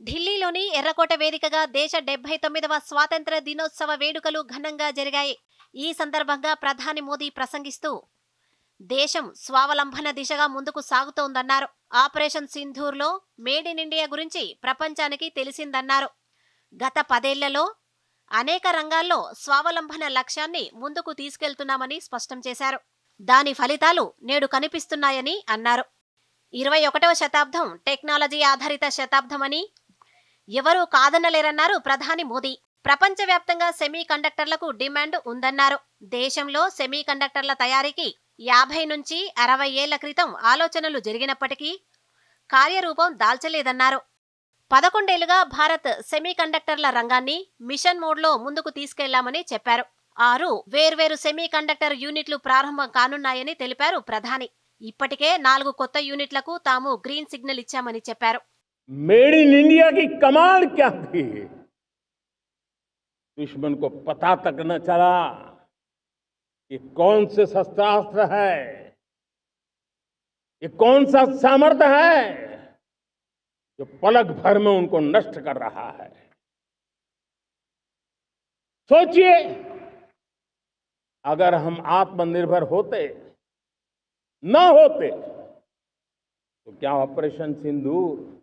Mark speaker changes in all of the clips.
Speaker 1: ఢిల్లీలోని ఎర్రకోట వేదికగా దేశ డెబ్బై తొమ్మిదవ స్వాతంత్ర దినోత్సవ వేడుకలు ఘనంగా జరిగాయి. ఈ సందర్భంగా ప్రధాని మోదీ ప్రసంగిస్తూ దేశం స్వావలంబన దిశగా ముందుకు సాగుతోందన్నారు. ఆపరేషన్ సింధూర్లో మేడ్ ఇన్ ఇండియా గురించి ప్రపంచానికి తెలిసిందన్నారు. గత పదేళ్ళలో అనేక రంగాల్లో స్వావలంబన లక్ష్యాన్ని ముందుకు తీసుకెళ్తున్నామని స్పష్టం చేశారు. దాని ఫలితాలు నేడు కనిపిస్తున్నాయని అన్నారు. ఇరవై ఒకటవ శతాబ్దం టెక్నాలజీ ఆధారిత శతాబ్దమని ఎవరూ కాదనలేరన్నారు ప్రధాని మోదీ. ప్రపంచవ్యాప్తంగా సెమీ కండక్టర్లకు డిమాండ్ ఉందన్నారు. దేశంలో సెమీ కండక్టర్ల తయారీకి యాభై నుంచి అరవై ఏళ్ళ క్రితం ఆలోచనలు జరిగినప్పటికీ కార్యరూపం దాల్చలేదన్నారు. పదకొండేళ్ళుగా భారత్ సెమీ కండక్టర్ల రంగాన్ని మిషన్ మోడ్లో ముందుకు తీసుకెళ్ళామని చెప్పారు. ఆరు వేర్వేరు సెమీ కండక్టర్ యూనిట్లు ప్రారంభం కానున్నాయని తెలిపారు ప్రధాని. ఇప్పటికే నాలుగు కొత్త యూనిట్లకు తాము గ్రీన్ సిగ్నల్ ఇచ్చామని చెప్పారు.
Speaker 2: मेड इन इंडिया की कमाल क्या थी? दुश्मन को पता तक न चला कि कौन से शस्त्रास्त्र है, ये कौन सा सामर्थ्य है जो पलक भर में उनको नष्ट कर रहा है। सोचिए, अगर हम आत्मनिर्भर होते, न होते तो क्या ऑपरेशन सिंदूर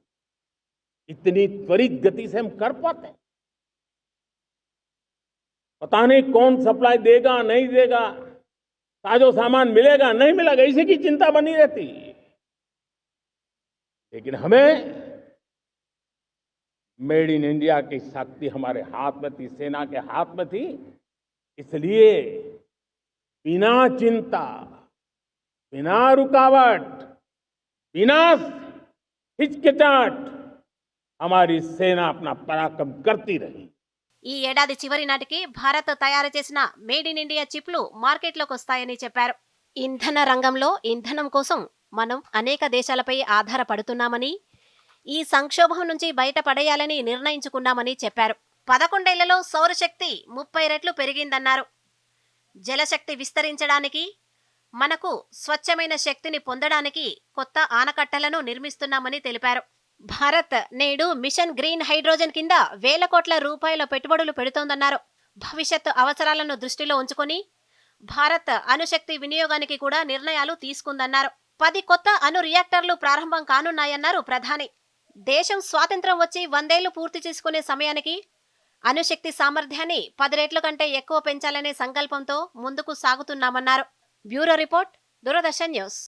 Speaker 2: इतनी त्वरित गति से हम कर पाते पता नहीं कौन सप्लाई देगा, नहीं देगा, ताजो सामान मिलेगा, नहीं मिलेगा, इसी की चिंता बनी रहती। लेकिन हमें मेड इन इंडिया की शक्ति हमारे हाथ में थी, सेना के हाथ में थी, इसलिए बिना चिंता, बिना रुकावट, बिना हिचकिचाहट हमारी सेना अपना पराक्रम करती रही
Speaker 1: ఈ ఏడాది చివరి నాటికి భారత్ తయారు చేసిన మేడ్ ఇన్ ఇండియా చిప్లు మార్కెట్లోకి వస్తాయని చెప్పారు ఇంధన రంగంలో ఇంధనం కోసం మనం అనేక దేశాలపై ఆధారపడుతున్నామని ఈ సంక్షోభం నుంచి బయటపడేయాలని నిర్ణయించుకున్నామని చెప్పారు పదకొండేళ్లలో సౌరశక్తి ముప్పై రెట్లు పెరిగిందన్నారు జలశక్తి విస్తరించడానికి మనకు స్వచ్ఛమైన శక్తిని పొందడానికి కొత్త ఆనకట్టలను నిర్మిస్తున్నామని తెలిపారు భారత్ నేడు మిషన్ గ్రీన్ హైడ్రోజన్ కింద వేల కోట్ల రూపాయల పెట్టుబడులు పెడుతోందన్నారు. భవిష్యత్తు అవసరాలను దృష్టిలో ఉంచుకొని భారత్ అణుశక్తి వినియోగానికి కూడా నిర్ణయాలు తీసుకుందన్నారు. పది కొత్త అణు రియాక్టర్లు ప్రారంభం కానున్నాయన్నారు ప్రధాని. దేశం స్వాతంత్రం వచ్చి వందేళ్ళు పూర్తి చేసుకునే సమయానికి అణుశక్తి సామర్థ్యాన్ని పది రెట్ల కంటే ఎక్కువ పెంచాలనే సంకల్పంతో ముందుకు సాగుతున్నామన్నారు. Bureau report Doordarshan news.